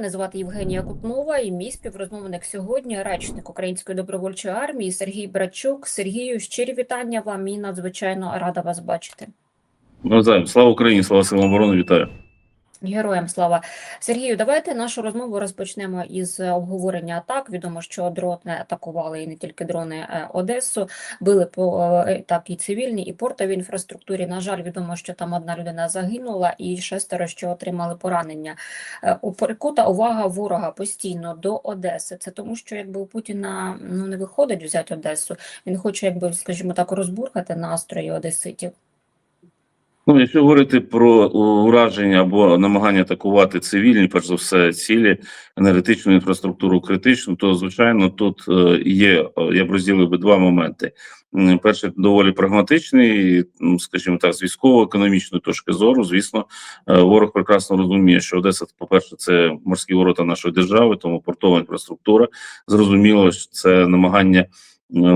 Мене звати Євгенія Кутнова і мій співрозмовник сьогодні речник Української добровольчої армії Сергій Брачук. Сергію, щирі вітання вам і надзвичайно рада вас бачити. Навзаєм. Слава Україні, слава силам оборони, вітаю. Героям слава Сергію. Давайте нашу розмову розпочнемо із обговорення атак. Відомо, що дрони атакували і не тільки дрони е, Одесу, били по е, так і цивільній, і портовій інфраструктурі. На жаль, відомо, що там одна людина загинула, і шестеро що отримали поранення. Е, увага ворога постійно до Одеси. Це тому, що якби у Путіна ну не виходить взяти Одесу. Він хоче, якби скажімо так, розбурхати настрої одеситів. Ну, якщо говорити про ураження або намагання атакувати цивільні, перш за все, цілі, енергетичну інфраструктуру критичну, то звичайно тут е, є, е, я б розділив би два моменти. Перший доволі прагматичний, ну, скажімо так, з військово-економічної точки зору. Звісно, е, ворог прекрасно розуміє, що Одеса, по-перше, це морські ворота нашої держави, тому портова інфраструктура. Зрозуміло, що це намагання е,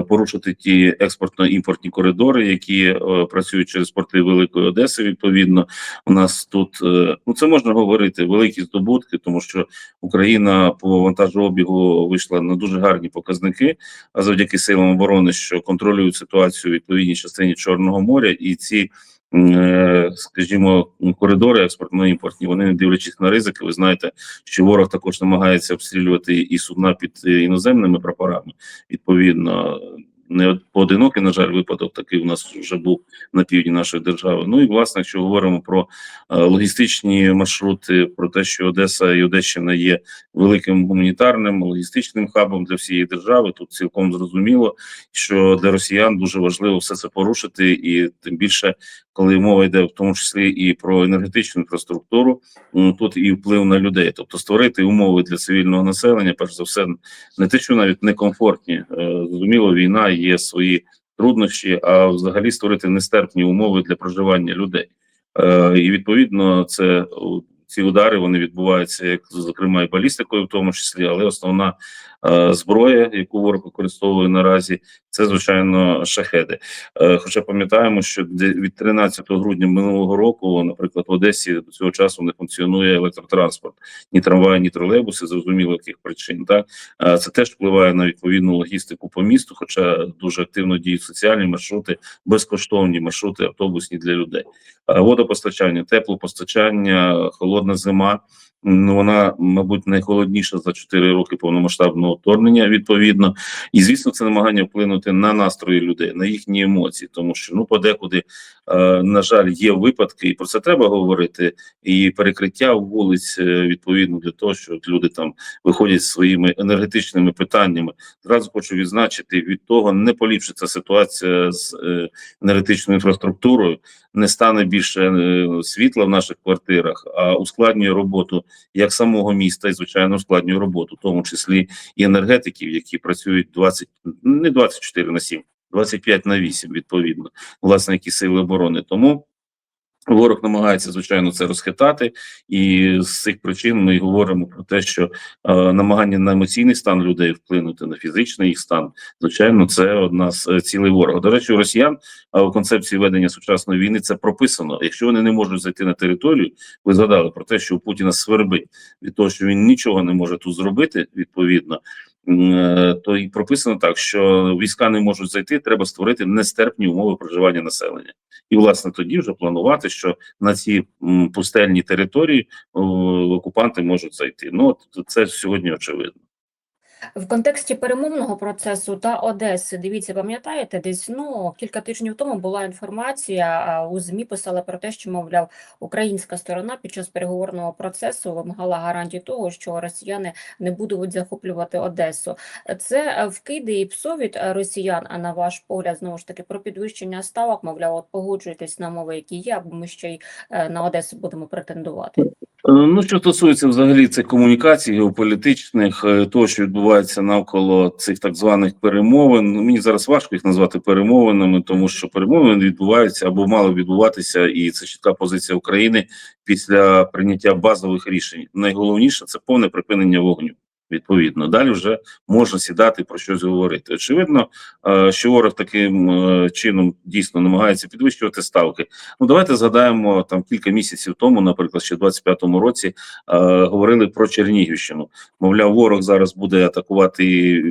порушити ті експортно-імпортні коридори, які е, працюють через порти Великої Одеси. Відповідно, у нас тут е, ну це можна говорити великі здобутки, тому що Україна по вантажообігу вийшла на дуже гарні показники, а завдяки силам оборони, що контролюють ситуацію в відповідній частині Чорного моря, і ці. Е, Скажімо, коридори експортно-імпортні, вони не дивлячись на ризики. Ви знаєте, що ворог також намагається обстрілювати і судна під е, іноземними прапорами. Відповідно, не од- поодинокий, на жаль, випадок такий у нас вже був на півдні нашої держави. Ну і власне, якщо говоримо про е, логістичні маршрути, про те, що Одеса і Одещина є великим гуманітарним логістичним хабом для всієї держави, тут цілком зрозуміло, що для росіян дуже важливо все це порушити, і тим більше, коли мова йде в тому числі і про енергетичну інфраструктуру, м, тут і вплив на людей, тобто створити умови для цивільного населення, перш за все, не те, що навіть некомфортні. Е, Зрозуміло, війна є свої труднощі, а взагалі створити нестерпні умови для проживання людей. Е, І відповідно, це ці удари вони відбуваються, як зокрема і балістикою, в тому числі, але основна зброя, яку ворог використовує наразі, це звичайно шахеди. Е, Хоча пам'ятаємо, що від 13 грудня минулого року, наприклад, в Одесі до цього часу не функціонує електротранспорт, ні трамваї, ні тролейбуси, зрозуміло яких причин. Так Е, це теж впливає на відповідну логістику по місту, хоча дуже активно діють соціальні маршрути, безкоштовні маршрути автобусні для людей. Е, Водопостачання, теплопостачання, холодна зима. Ну, вона, мабуть, найхолодніша за 4 роки повномасштабного вторгнення. Відповідно, і звісно, це намагання вплинути на настрої людей, на їхні емоції, тому що ну подекуди, е, на жаль, є випадки, і про це треба говорити. І перекриття вулиць е, відповідно для того, що люди там виходять зі своїми енергетичними питаннями. Зразу хочу відзначити, від того не поліпшиться ситуація з е, енергетичною інфраструктурою, не стане більше е, світла в наших квартирах, а ускладнює роботу як самого міста, і звичайно ускладнює роботу, в тому числі і енергетиків, які працюють 20, не 24 на 7, 25 на 8, відповідно, власне, які сили оборони. Тому Ворог намагається звичайно це розхитати, і з цих причин ми говоримо про те, що е, намагання на емоційний стан людей вплинути на фізичний їх стан, звичайно, це одна з е, цілей ворога. До речі, у росіян е, у концепції ведення сучасної війни це прописано. Якщо вони не можуть зайти на територію, ви згадали про те, що у Путіна свербить від того, що він нічого не може тут зробити, відповідно. Е, То і прописано так, що війська не можуть зайти, треба створити нестерпні умови проживання населення і власне тоді вже планувати, що на ці пустельні території окупанти можуть зайти. Ну це сьогодні очевидно. В контексті перемовного процесу та Одеси, дивіться, пам'ятаєте, десь ну кілька тижнів тому була інформація у ЗМІ писали про те, що мовляв українська сторона під час переговорного процесу вимагала гарантій того, що росіяни не будуть захоплювати Одесу. Це е, вкиди і псо від е, росіян. А на ваш погляд, знову ж таки, про підвищення ставок, мовляв, от погоджуйтесь на мови, які є, або ми ще й е, на Одесу будемо претендувати. Е, Ну, що стосується взагалі цих комунікацій геополітичних, е, того, що відбувається навколо цих так званих перемовин, ну, мені зараз важко їх назвати перемовинами, тому що перемовини відбуваються або мали відбуватися, і це чітка позиція України після прийняття базових рішень. Найголовніше це повне припинення вогню. Відповідно, далі вже можна сідати про щось говорити. Очевидно, е, що ворог таким е, чином дійсно намагається підвищувати ставки. Ну давайте згадаємо там кілька місяців тому, наприклад, ще в 25-му році е, говорили про Чернігівщину. Мовляв, ворог зараз буде атакувати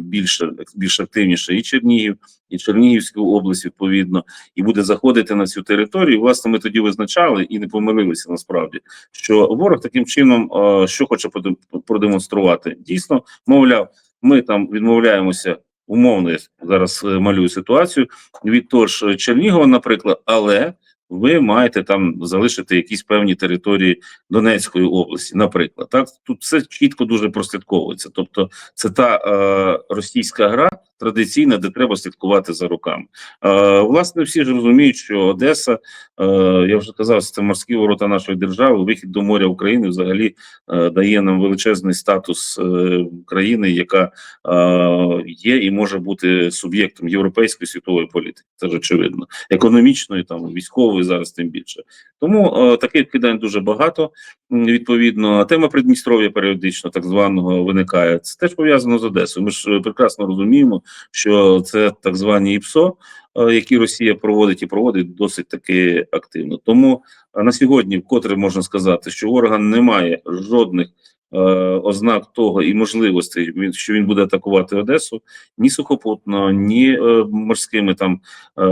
більше більш активніше і Чернігів, і Чернігівську область відповідно, і буде заходити на цю територію. Власне, ми тоді визначали і не помилилися насправді, що ворог таким чином що хоче продем- продемонструвати. Дійсно, мовляв, ми там відмовляємося. Умовно я зараз е, малюю ситуацію від того ж е, Чернігова, наприклад, але ви маєте там залишити якісь певні території Донецької області, наприклад. Так тут все чітко дуже прослідковується. Тобто, це та е, російська гра традиційна, де треба слідкувати за руками. Е, власне, всі ж розуміють, що Одеса, е, я вже казав, це морські ворота нашої держави. Вихід до моря України взагалі е, дає нам величезний статус е, країни, яка е, є і може бути суб'єктом європейської світової політики. Це ж очевидно, економічної, там військової зараз тим більше. Тому е, таких кидань дуже багато. Відповідно, тема Придністров'я періодично так званого виникає. Це теж пов'язано з Одесою. Ми ж е, прекрасно розуміємо, що це так звані ІПСО, е, які Росія проводить і проводить досить таки активно. Тому е, на сьогодні, вкотре можна сказати, що у ворога немає жодних. е, Ознак того і можливостей, що він буде атакувати Одесу ні сухопутно, ні е, морськими там е,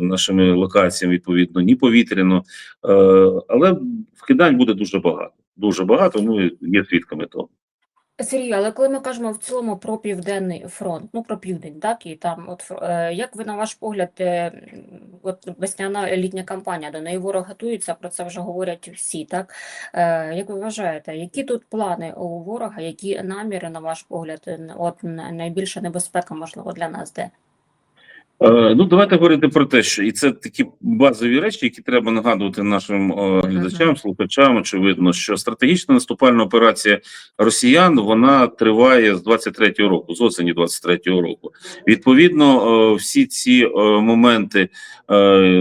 нашими локаціями, відповідно, ні повітряно. Е, але вкидань буде дуже багато. Дуже багато. Ми є свідками того. Сергій, але коли ми кажемо в цілому про південний фронт, ну про південь, так і там, от е, як ви на ваш погляд, е, от весняна літня кампанія, до неї ворог готується, про це вже говорять всі, так? Е, Як ви вважаєте, які тут плани у ворога, які наміри, на ваш погляд, от найбільша небезпека, можливо, для нас де? Е, ну, давайте говорити про те, що і це такі базові речі, які треба нагадувати нашим е, глядачам, слухачам. Очевидно, що стратегічна наступальна операція росіян вона триває з 23-го року, з осені 23-го року. Відповідно, е, всі ці моменти,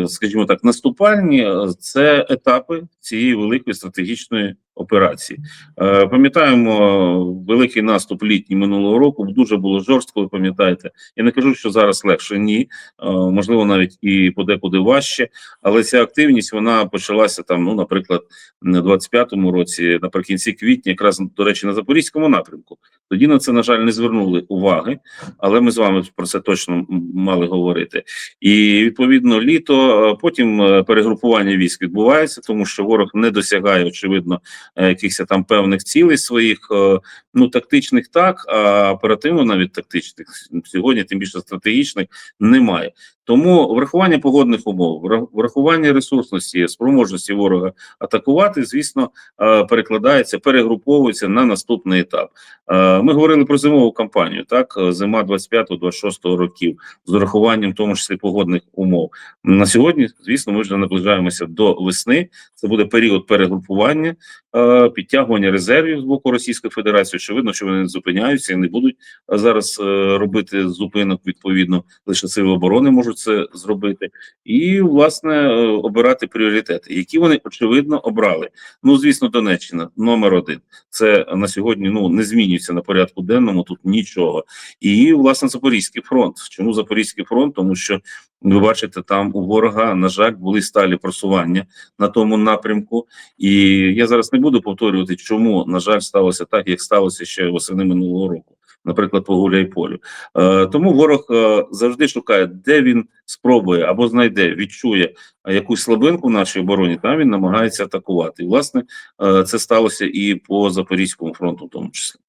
скажімо так, наступальні, це етапи цієї великої стратегічної операції. Е, Пам'ятаємо великий наступ літній минулого року. Дуже було жорстко. Ви пам'ятаєте. Я не кажу, що зараз легше. Ні, Е, можливо, навіть і подекуди важче. Але ця активність вона почалася там. Ну, наприклад, на 25-му році, наприкінці квітня, якраз до речі, на запорізькому напрямку. Тоді на це на жаль не звернули уваги, але ми з вами про це точно мали говорити. І відповідно літо, е, потім перегрупування військ відбувається, тому що ворог не досягає очевидно якихось там певних цілей своїх, е, ну тактичних так, а оперативно навіть тактичних сьогодні, тим більше стратегічних, немає. Тому врахування погодних умов, врахування ресурсності, спроможності ворога атакувати, звісно, е, перекладається, перегруповується на наступний етап. Е, Ми говорили про зимову кампанію, так е, зима 25-26 років з урахуванням, в тому числі погодних умов. На сьогодні, звісно, ми вже наближаємося до весни. Це буде період перегрупування, е, підтягування резервів з боку Російської Федерації. Очевидно, що вони не зупиняються і не будуть е, зараз е, робити зупинок. Відповідно, лише сили оборони можуть це зробити, і власне е, обирати пріоритети, які вони очевидно обрали. Ну, звісно, Донеччина номер один. Це на сьогодні ну не змінюється на порядку денному. Тут нічого. І власне Запорізький фронт. Чому Запорізький фронт? Тому що ви бачите, там у ворога, на жаль, були сталі просування на тому напрямку. І я зараз не буду повторювати, чому на жаль сталося так, як сталося ще восени минулого року. Наприклад, по Гуляйполю. Е, тому ворог е, завжди шукає, де він спробує або знайде, відчує якусь слабинку в нашій обороні. Там він намагається атакувати. І власне е, це сталося і по Запорізькому фронту, в тому числі.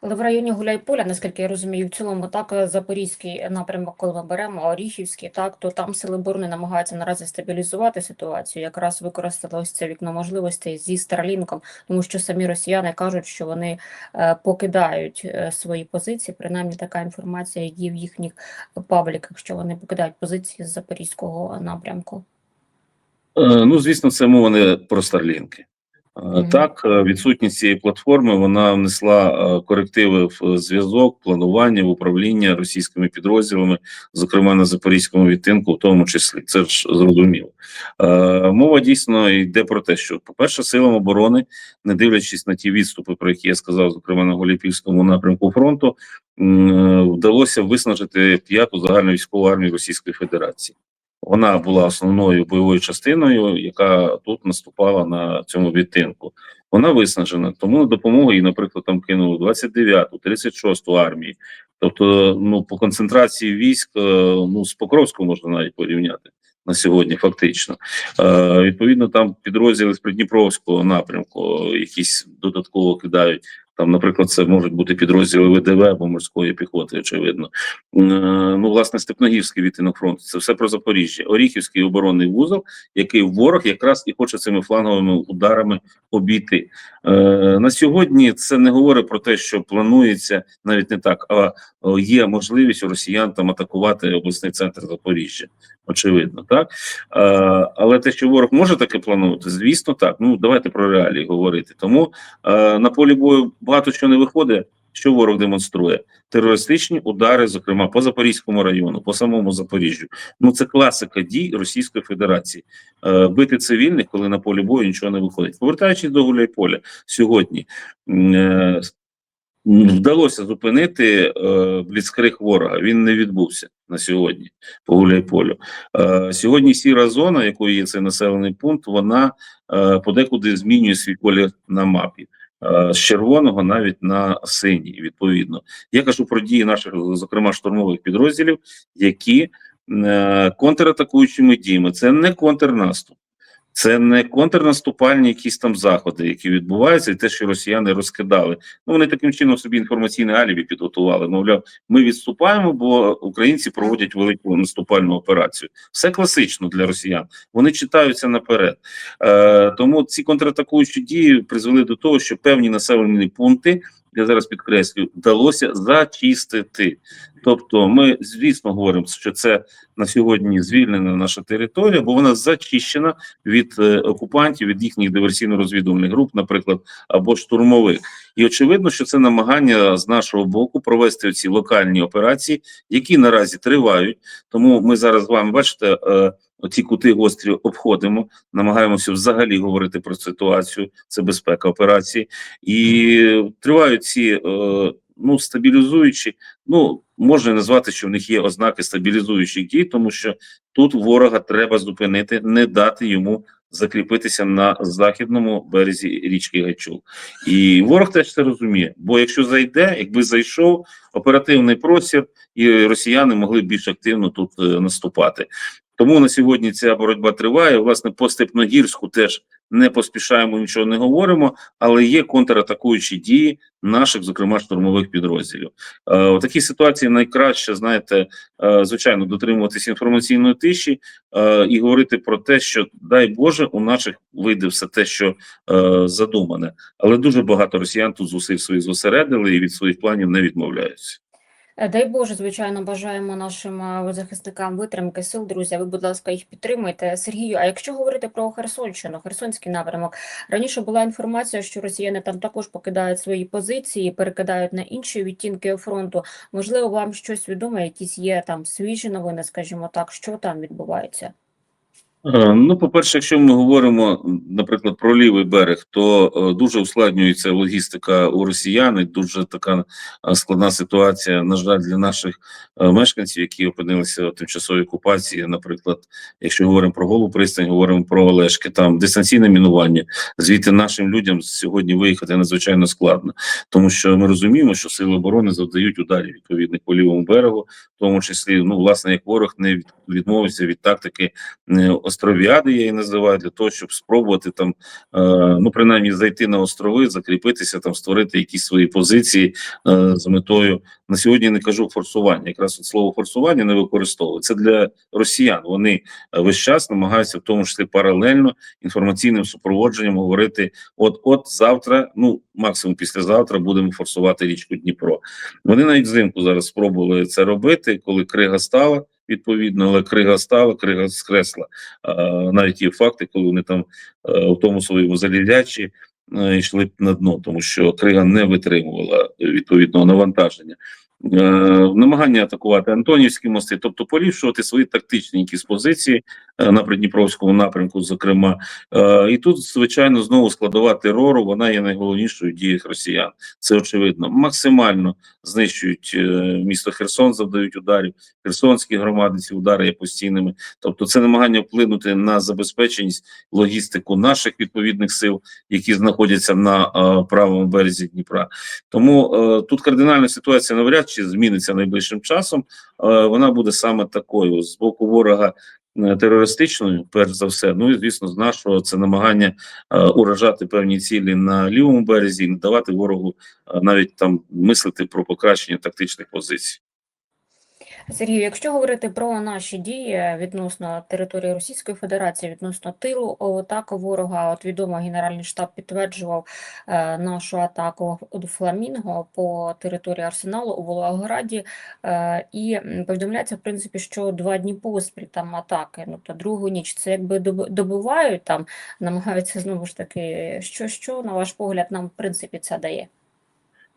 Але в районі Гуляйполя, наскільки я розумію, в цілому так е, запорізький напрямок, коли ми беремо Оріхівський, так то там сили оборони намагаються наразі стабілізувати ситуацію. Якраз використали ось це вікно можливостей зі Старлінком, тому що самі росіяни кажуть, що вони е, покидають е, свої позиції. Принаймні така інформація є в їхніх пабліках, що вони покидають позиції з запорізького напрямку. Ну, звісно, це мова не про Старлінки. Е. Так, е, відсутність цієї платформи вона внесла е, корективи в зв'язок, планування, в управління російськими підрозділами, зокрема на запорізькому відтинку, в тому числі це ж зрозуміло. Мова дійсно йде про те, що, по-перше, силам оборони, не дивлячись на ті відступи, про які я сказав, зокрема на Голіпільському напрямку фронту, вдалося виснажити п'яту загальну військову армію Російської Федерації. Вона була основною бойовою частиною, яка тут наступала на цьому відтинку. Вона виснажена, тому на допомогу їй, наприклад, там кинули 29-ту, 36-ту армії. Тобто, ну по концентрації військ, е, ну з Покровською можна навіть порівняти на сьогодні, фактично. Е, відповідно, там підрозділи з Придніпровського напрямку е, якісь додатково кидають. Там, наприклад, це можуть бути підрозділи ВДВ або морської піхоти, очевидно. Е, Ну, власне, Степногірський відтинок фронту це все про Запоріжжя. Оріхівський оборонний вузол, який ворог якраз і хоче цими фланговими ударами обійти. Е, на сьогодні це не говорить про те, що планується навіть не так, а є можливість росіян там атакувати обласний центр Запоріжжя. Очевидно, так е, але те, що ворог може таке планувати, звісно, так. Ну давайте про реалії говорити. Тому е, на полі бою багато що не виходить. Що ворог демонструє? Терористичні удари, зокрема по Запорізькому району, по самому Запоріжжю. Ну це класика дій Російської Федерації. Е, бити цивільних, коли на полі бою нічого не виходить. Повертаючись до Гуляйполя сьогодні. е, Вдалося зупинити е, бліцкриг ворога. Він не відбувся на сьогодні по Гуляйполю. Е, сьогодні сіра зона, якою є цей населений пункт, вона е, подекуди змінює свій колір на мапі. Е, з червоного навіть на синій, відповідно. Я кажу про дії наших, зокрема, штурмових підрозділів, які е, контратакуючими діями. Це не контрнаступ. Це не контрнаступальні якісь там заходи, які відбуваються, і те, що росіяни розкидали. Ну вони таким чином собі інформаційне алібі підготували. Мовляв, ми відступаємо, бо українці проводять велику наступальну операцію. Все класично для росіян. Вони читаються наперед. Е, тому ці контратакуючі дії призвели до того, що певні населені пункти, я зараз підкреслю, вдалося зачистити. Тобто, ми звісно говоримо, що це на сьогодні звільнена наша територія, бо вона зачищена від е, окупантів, від їхніх диверсійно-розвідувальних груп, наприклад, або штурмових. І очевидно, що це намагання з нашого боку провести ці локальні операції, які наразі тривають. Тому ми зараз з вами бачите. Оці кути гострі обходимо, намагаємося взагалі говорити про ситуацію. Це безпека операції, і тривають ці е, ну стабілізуючі. Ну можна назвати, що в них є ознаки стабілізуючих дій, тому що тут ворога треба зупинити, не дати йому закріпитися на західному березі річки Гайчул. І ворог теж це розуміє. Бо якщо зайде, якби зайшов оперативний простір, і росіяни могли більш активно тут е, наступати. Тому на сьогодні ця боротьба триває. Власне, по Степногірську теж не поспішаємо, нічого не говоримо, але є контратакуючі дії наших, зокрема штурмових підрозділів. Е, у такій ситуації найкраще, знаєте, е, звичайно, дотримуватися інформаційної тиші е, і говорити про те, що дай Боже, у наших вийде все те, що е, задумане. Але дуже багато росіян тут зусиль своїх зосередили і від своїх планів не відмовляються. Е, Дай Боже, звичайно, бажаємо нашим е, захисникам витримки сил, друзі. Ви, будь ласка, їх підтримуйте. Сергію, а якщо говорити про Херсонщину, Херсонський напрямок, раніше була інформація, що росіяни там також покидають свої позиції, перекидають на інші відтінки фронту. Можливо, вам щось відоме, якісь є там свіжі новини, скажімо так, що там відбувається? Е, Ну, по-перше, якщо ми говоримо, наприклад, про лівий берег, то е, дуже ускладнюється логістика у росіян, і дуже така е, складна ситуація, на жаль, для наших мешканців, які опинилися в тимчасовій окупації. Наприклад, якщо говоримо про Голу пристань, говоримо про Олешки, там дистанційне мінування. Звідти нашим людям сьогодні виїхати надзвичайно складно, тому що ми розуміємо, що сили оборони завдають ударів відповідних по лівому берегу, в тому числі, ну власне, як ворог не відмовився від тактики островіади, я її називаю, для того, щоб спробувати там, е, ну принаймні, зайти на острови, закріпитися, там створити якісь свої позиції е, з метою. На сьогодні не кажу форсування. Якраз от слово форсування не використовую. Це для росіян. Вони е, весь час намагаються, в тому числі паралельно інформаційним супроводженням говорити: от, от завтра, ну максимум післязавтра, будемо форсувати річку Дніпро. Вони навіть взимку зараз спробували це робити, коли крига стала. Відповідно, але крига стала, крига скресла. Е, навіть ті факти, коли вони там в тому своєму залізячі е, йшли на дно, тому що крига не витримувала е, відповідного навантаження. Е, намагання атакувати Антонівські мости, тобто поліпшувати свої тактичні якісь позиції е, на Придніпровському напрямку, зокрема. Е, і тут, звичайно, знову складова терору, вона є найголовнішою діях росіян. Це очевидно. Максимально знищують е, місто Херсон, завдають ударів. Херсонські громади ці удари є постійними. Тобто, це намагання вплинути на забезпеченість логістику наших відповідних сил, які знаходяться на е, правому березі Дніпра. Тому е, тут кардинальна ситуація навряд чи зміниться найближчим часом. Е, вона буде саме такою з боку ворога. Е, Терористичною, перш за все, ну і звісно, з нашого це намагання е, уражати певні цілі на лівому березі і не давати ворогу е, навіть там мислити про покращення тактичних позицій. Сергію, якщо говорити про наші дії відносно території Російської Федерації, відносно тилу атаки ворога, от відомо Генеральний штаб підтверджував е, нашу атаку Фламінго по території Арсеналу у Волгограді, е, і повідомляється, в принципі, що два дні поспіль там атаки, ну то другу ніч це якби доб- добивають там, намагаються знову ж таки, що, що на ваш погляд нам в принципі це дає?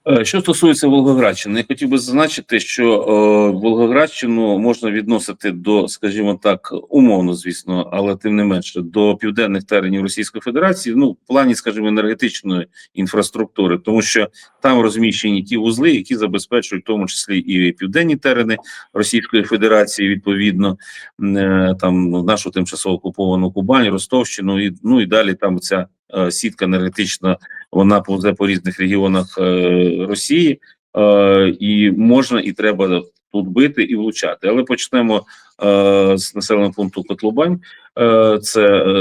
Е, Що стосується Волгоградщини, я хотів би зазначити, що е, Волгоградщину можна відносити до, скажімо так, умовно, звісно, але тим не менше, до південних теренів Російської Федерації, ну в плані, скажімо, енергетичної інфраструктури, тому що там розміщені ті вузли, які забезпечують в тому числі і південні терени Російської Федерації, відповідно, е, там нашу тимчасово окуповану Кубань, Ростовщину, і ну і далі там ця сітка енергетична вона повзе по різних регіонах е, Росії, е, і можна і треба тут бити і влучати. Але почнемо е, з населеного пункту Котлубань. Е, це е,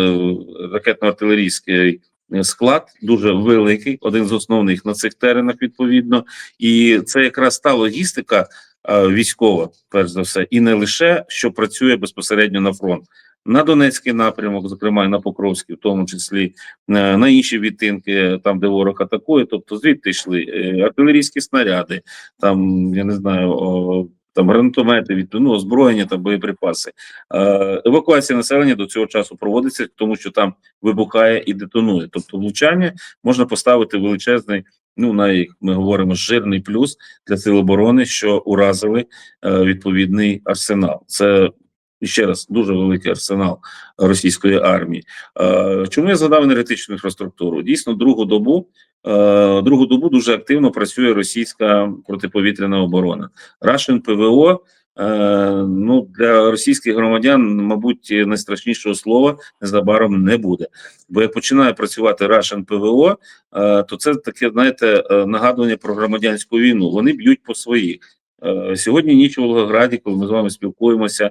ракетно-артилерійський склад, дуже великий, один з основних на цих теренах, відповідно, і це якраз та логістика е, військова, перш за все, і не лише що працює безпосередньо на фронт. На Донецький напрямок, зокрема і на Покровський, в тому числі е, на інші відтинки, там де ворог атакує, тобто звідти йшли е, артилерійські снаряди, там я не знаю, там гранатомети, від ну, озброєння та боєприпаси. Е, евакуація населення до цього часу проводиться, тому що там вибухає і детонує. Тобто, влучання можна поставити величезний. Ну, на як ми говоримо, жирний плюс для сил оборони, що уразили е, відповідний арсенал. Це ще раз дуже великий арсенал російської армії. Е, Чому я згадав енергетичну інфраструктуру? Дійсно, другу добу е, другу добу дуже активно працює російська протиповітряна оборона. Russian ПВО. Ну для російських громадян, мабуть, найстрашнішого слова незабаром не буде. Бо як починає працювати Russian ПВО, то це таке, знаєте, е, нагадування про громадянську війну. Вони б'ють по своїх. Сьогодні ніч у Волгограді, коли ми з вами спілкуємося,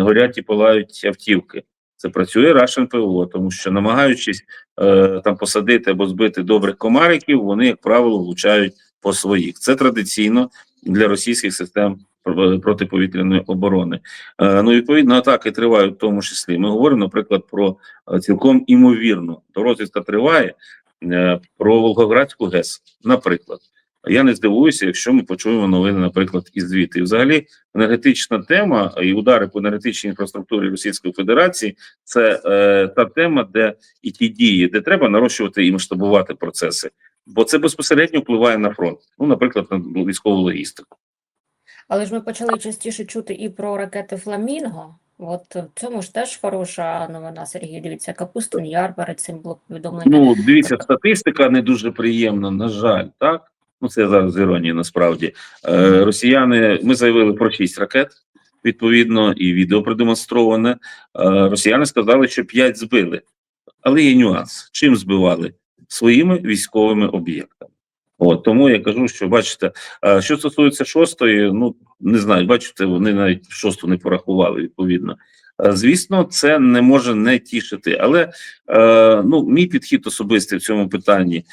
горять і палають автівки. Це працює Russian ПВО, тому що намагаючись е, там посадити або збити добрих комариків, вони, як правило, влучають по своїх. Це традиційно для російських систем пр- протиповітряної оборони. Е, ну, відповідно, атаки тривають в тому числі. Ми говоримо, наприклад, про е, цілком імовірно, то розвідка триває е, про Волгоградську ГЕС, наприклад. Я не здивуюся, якщо ми почуємо новини, наприклад, із звідти. І взагалі, енергетична тема і удари по енергетичній інфраструктурі Російської Федерації це е, та тема, де і ті дії, де треба нарощувати і масштабувати процеси, бо це безпосередньо впливає на фронт. Ну, наприклад, на військову логістику. Але ж ми почали частіше чути і про ракети Фламінго. От в цьому ж теж хороша новина, Сергій. Дивіться, Капустин Яр перед цим було повідомлення. Ну, дивіться, статистика не дуже приємна, на жаль, так. Ну, це зараз з іронії, насправді. Е, росіяни, ми заявили про шість ракет, відповідно, і відео продемонстроване. Е, росіяни сказали, що п'ять збили. Але є нюанс. Чим збивали? Своїми військовими об'єктами. От тому я кажу, що бачите, е, що стосується шостої, ну не знаю, бачите, вони навіть шосту не порахували відповідно. Звісно, це не може не тішити, але е, ну мій підхід особистий в цьому питанні.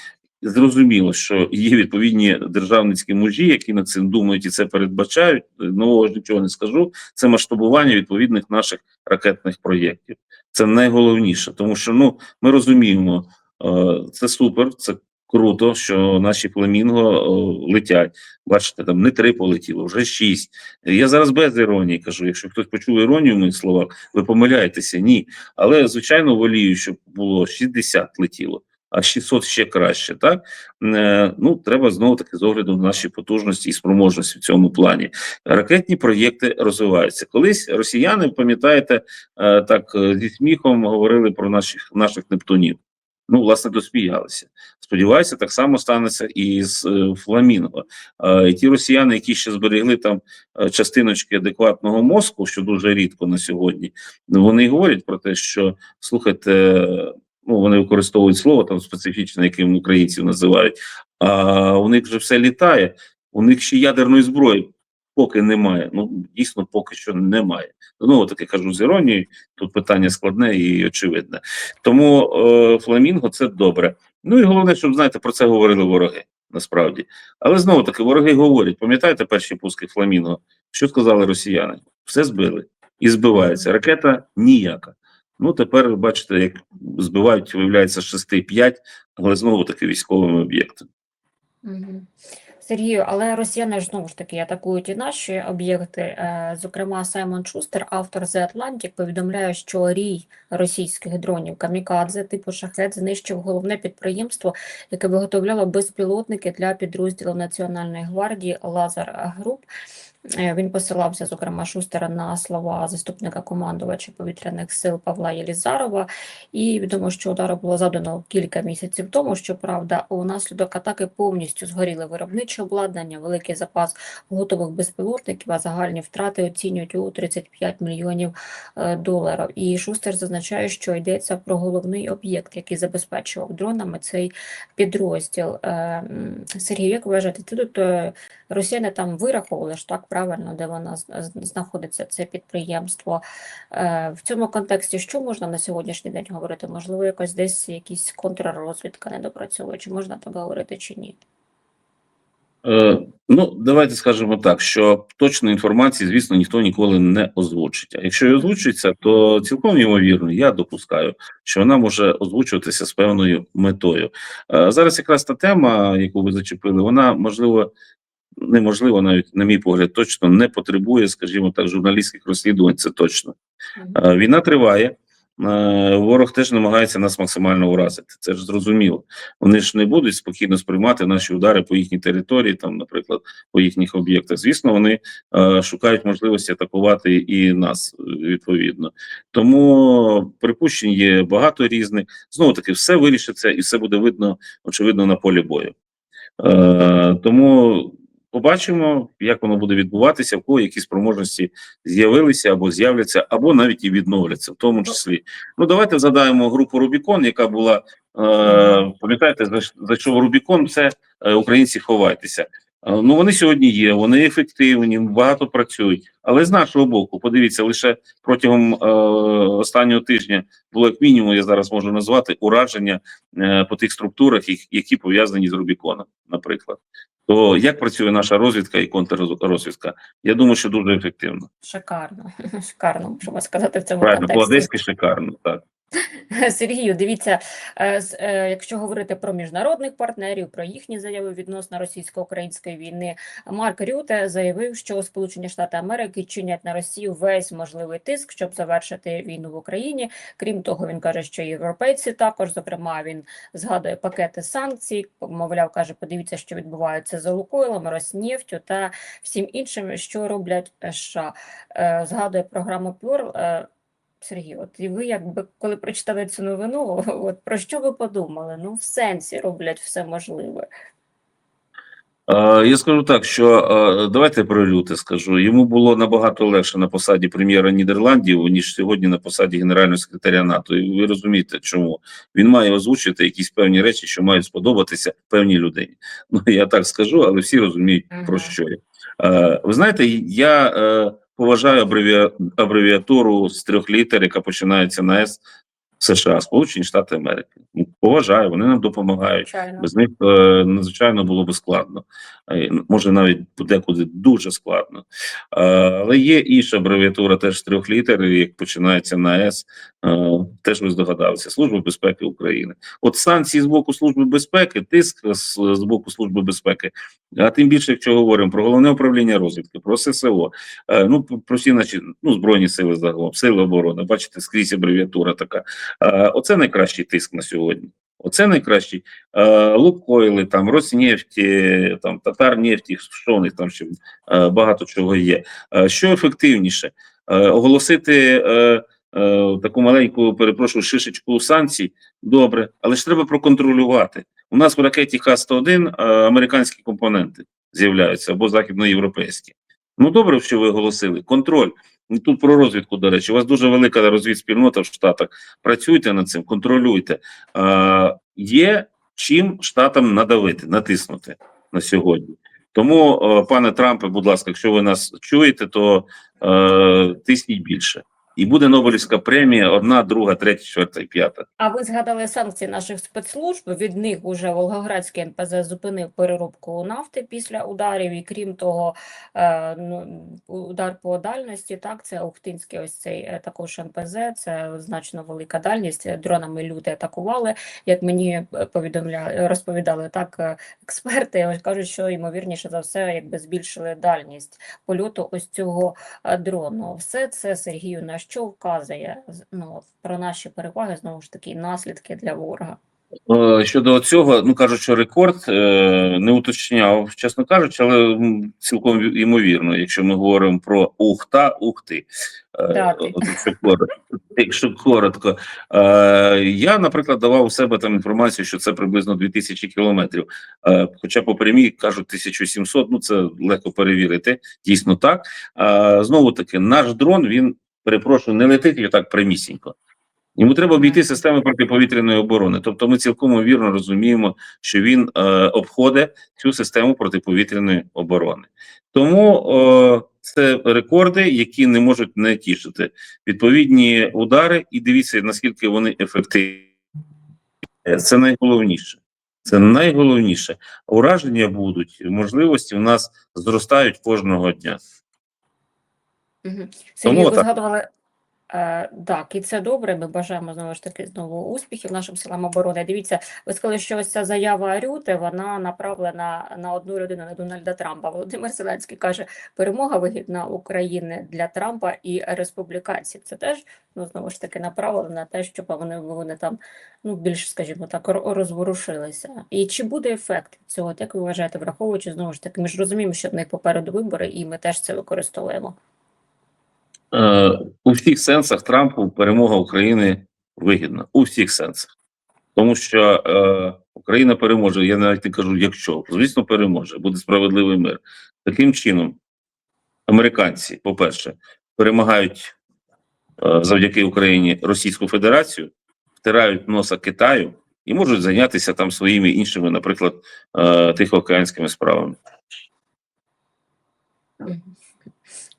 Зрозуміло, що є відповідні державницькі мужі, які над цим думають і це передбачають. Нового ж нічого не скажу. Це масштабування відповідних наших ракетних проєктів. Це найголовніше, тому що ну ми розуміємо, е, це супер, це круто, що наші фламінго летять. Бачите, там не три полетіло, вже шість. Я зараз без іронії кажу. Якщо хтось почув іронію в моїх словах, ви помиляєтеся. Ні. Але звичайно волію, щоб було 60 летіло, а 600 ще краще. Так Е, ну треба знову таки з огляду на наші потужності і спроможності в цьому плані. Ракетні проєкти розвиваються. Колись росіяни, пам'ятаєте, е, так е, зі сміхом говорили про наших наших нептунів. Ну, власне, досміялися. Сподіваюся, так само станеться і з Фламінго. Е, ті росіяни, які ще зберегли там частиночки адекватного мозку, що дуже рідко на сьогодні, вони говорять про те, що слухайте, ну вони використовують слово там специфічне, яким українців називають. А у них вже все літає. У них ще ядерної зброї поки немає. Ну дійсно, поки що немає. Знову таки кажу з іронією. Тут питання складне і очевидне. Тому е, фламінго це добре. Ну і головне, щоб знаєте, про це говорили вороги. Насправді, але знову таки вороги говорять: пам'ятаєте перші пуски фламінго? Що сказали росіяни? Все збили і збивається. Ракета ніяка. Ну тепер бачите, як збивають, виявляється, з 6-5, але знову таки військовими об'єктами. Сергію, але росіяни ж знову ж таки атакують і наші об'єкти. Е, Зокрема, Саймон Шустер, автор The Atlantic, повідомляє, що рій російських дронів Камікадзе типу Шахет знищив головне підприємство, яке виготовляло безпілотники для підрозділів Національної гвардії Лазар Груп. Е, Він посилався, зокрема, Шустера на слова заступника командувача повітряних сил Павла Єлізарова. І відомо, що удару було завдано кілька місяців тому. Щоправда, унаслідок атаки повністю згоріли виробниче обладнання, великий запас готових безпілотників, а загальні втрати оцінюють у 35 мільйонів е, доларів. І Шустер зазначає, що йдеться про головний об'єкт, який забезпечував дронами цей підрозділ. Е, Сергій, як вважаєте, тут росіяни там вираховували ж так правильно, де вона знаходиться, це підприємство. Е, В цьому контексті що можна на сьогоднішній день говорити? Можливо, якось десь якісь контррозвідка не допрацьовує, чи можна так говорити, чи ні? Е, ну, давайте скажемо так, що точної інформації, звісно, ніхто ніколи не озвучить. А якщо і озвучується, то цілком ймовірно, я допускаю, що вона може озвучуватися з певною метою. Е, зараз якраз та тема, яку ви зачепили, вона можливо. Неможливо, навіть на мій погляд, точно не потребує, скажімо так, журналістських розслідувань. Це точно. Е, Війна триває. Е, Ворог теж намагається нас максимально уразити. Це ж зрозуміло. Вони ж не будуть спокійно сприймати наші удари по їхній території, там, наприклад, по їхніх об'єктах. Звісно, вони е, шукають можливості атакувати і нас відповідно. Тому припущень є багато різних. Знову таки, все вирішиться і все буде видно, очевидно, на полі бою. Е, тому побачимо, як воно буде відбуватися, в кого які спроможності з'явилися або з'являться, або навіть і відновляться, в тому числі. Ну давайте згадаємо групу Рубікон, яка була. Е, пам'ятаєте, за, що Рубікон це е, українці ховайтеся. Е, Ну вони сьогодні є, вони ефективні, багато працюють. Але з нашого боку, подивіться, лише протягом е, останнього тижня було як мінімум, я зараз можу назвати ураження е, по тих структурах, які пов'язані з Рубіконом, наприклад. То як працює наша розвідка і контррозвідка? Я думаю, що дуже ефективно. Шикарно, шикарно, що сказати в цьому Правильно, контексті. по-одеськи шикарно, так. Сергію, дивіться, е, е, якщо говорити про міжнародних партнерів, про їхні заяви відносно російсько-української війни, Марк Рюте заявив, що Сполучені Штати Америки чинять на Росію весь можливий тиск, щоб завершити війну в Україні. Крім того, він каже, що європейці також, зокрема, він згадує пакети санкцій. Мовляв, каже, подивіться, що відбувається з Лукойлом, Роснефтю та всім іншим, що роблять США. Е, Згадує програму Пюр. Сергій, от і ви якби коли прочитали цю новину, от про що ви подумали? Ну, в сенсі роблять все можливе. Е, Я скажу так, що е, давайте про Рюте скажу. Йому було набагато легше на посаді прем'єра Нідерландів, ніж сьогодні на посаді генерального секретаря НАТО. І ви розумієте, чому він має озвучити якісь певні речі, що мають сподобатися певній людині. Ну я так скажу, але всі розуміють Ага. про що я. Е, Ви знаєте, я поважаю абревіа- абревіатуру з трьох літер, яка починається на С США, Сполучені Штати Америки. Поважаю, вони нам допомагають. Звичайно. Без них е, надзвичайно було би складно. Е, може навіть подекуди дуже складно. Е, Але є інша абревіатура, теж з трьох літер, як починається на С, е, теж ви здогадалися, Служба безпеки України. От санкції з боку Служби безпеки, тиск з, боку Служби безпеки, а тим більше, якщо говоримо про головне управління розвідки, про ССО, ну про всі наші ну, збройні сили загалом, сили оборони, бачите, скрізь абревіатура така. Оце найкращий тиск на сьогодні. Оце найкращий. Е, Лукойли, там Роснефті, там Татарнефті, що у них там ще е, багато чого є. Е, Що ефективніше? Оголосити таку маленьку, перепрошую, шишечку санкцій, добре, але ж треба проконтролювати. У нас в ракеті Х-101 е, американські компоненти з'являються або західноєвропейські. Ну добре, що ви оголосили. Контроль. І Тут про розвідку, до речі, у вас дуже велика розвідспільнота в Штатах. Працюйте над цим, контролюйте. Е, є чим штатам надавити, натиснути на сьогодні. Тому, е, пане Трампе, будь ласка, якщо ви нас чуєте, то е, тисніть більше. І буде Нобелівська премія: одна, друга, третя, четверта і п'ята. А ви згадали санкції наших спецслужб. Від них уже Волгоградський НПЗ зупинив переробку нафти після ударів. І крім того, е, ну, удар по дальності, так, це Охтинський ось цей е, також НПЗ, це значно велика дальність. Дронами люди атакували. Як мені е, повідомляли, розповідали так експерти, кажуть, що ймовірніше за все, якби збільшили дальність польоту ось цього дрону. Все це Сергію на що вказує ну, про наші переваги, знову ж таки, наслідки для ворога. Е, Щодо цього, ну кажуть, що рекорд е, не уточняв, чесно кажучи, але цілком ймовірно, якщо ми говоримо про ухта, ухти. Е, Якщо коротко, якщо коротко. Я, наприклад, давав у себе там інформацію, що це приблизно 2000 кілометрів. Хоча по прямій кажуть 1700, ну це легко перевірити. Дійсно так. Знову таки, наш дрон він перепрошую, не летить і так прямісінько. Йому треба обійти системи протиповітряної оборони. Тобто, ми цілком вірно розуміємо, що він е, обходить цю систему протиповітряної оборони. Тому е, це рекорди, які не можуть не тішити. Відповідні удари, і дивіться, наскільки вони ефективні. Це найголовніше. Це найголовніше. Ураження будуть, можливості в нас зростають кожного дня. Угу. Сергій, Тому ви так. згадували. Е, так, і це добре. Ми бажаємо знову ж таки знову успіхів нашим силам оборони. Дивіться, ви сказали, що ось ця заява Рюте вона направлена на одну людину, на Дональда Трампа. Володимир Зеленський каже, перемога вигідна України для Трампа і республіканців. Це теж ну знову ж таки направлено на те, щоб вони, вони там ну більш, скажімо так, розворушилися. І чи буде ефект цього? Як ви вважаєте, враховуючи знову ж таки, ми ж розуміємо, що в них попереду вибори, і ми теж це використовуємо. Е, у всіх сенсах Трампу перемога України вигідна. У всіх сенсах. Тому що е, Україна переможе. Я навіть не кажу, якщо звісно, переможе, буде справедливий мир. Таким чином, американці, по-перше, перемагають е, завдяки Україні Російську Федерацію, втирають носа Китаю і можуть зайнятися там своїми іншими, наприклад, е, тихоокеанськими справами.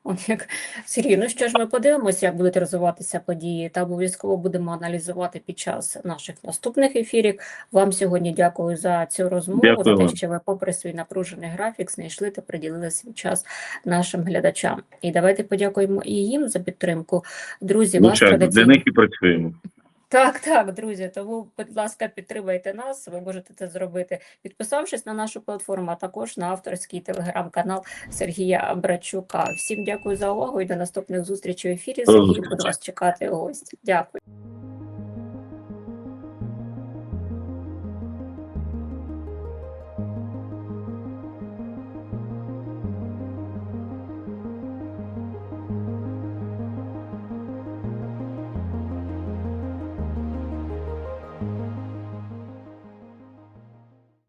От як Сергій, ну що ж ми подивимося, як будуть розвиватися події, та обов'язково будемо аналізувати під час наших наступних ефірів. Вам сьогодні дякую за цю розмову, Дякую за те, що ви, попри свій напружений графік, знайшли та приділили свій час нашим глядачам. І давайте подякуємо і їм за підтримку. Друзі, вас Звичайно, для них і працюємо. Так, так, друзі. Тому, будь ласка, підтримайте нас. Ви можете це зробити, підписавшись на нашу платформу, а також на авторський телеграм-канал Сергія Брачука. Всім дякую за увагу і до наступних зустрічей в ефірі. Сергій буду вас чекати гості. Дякую.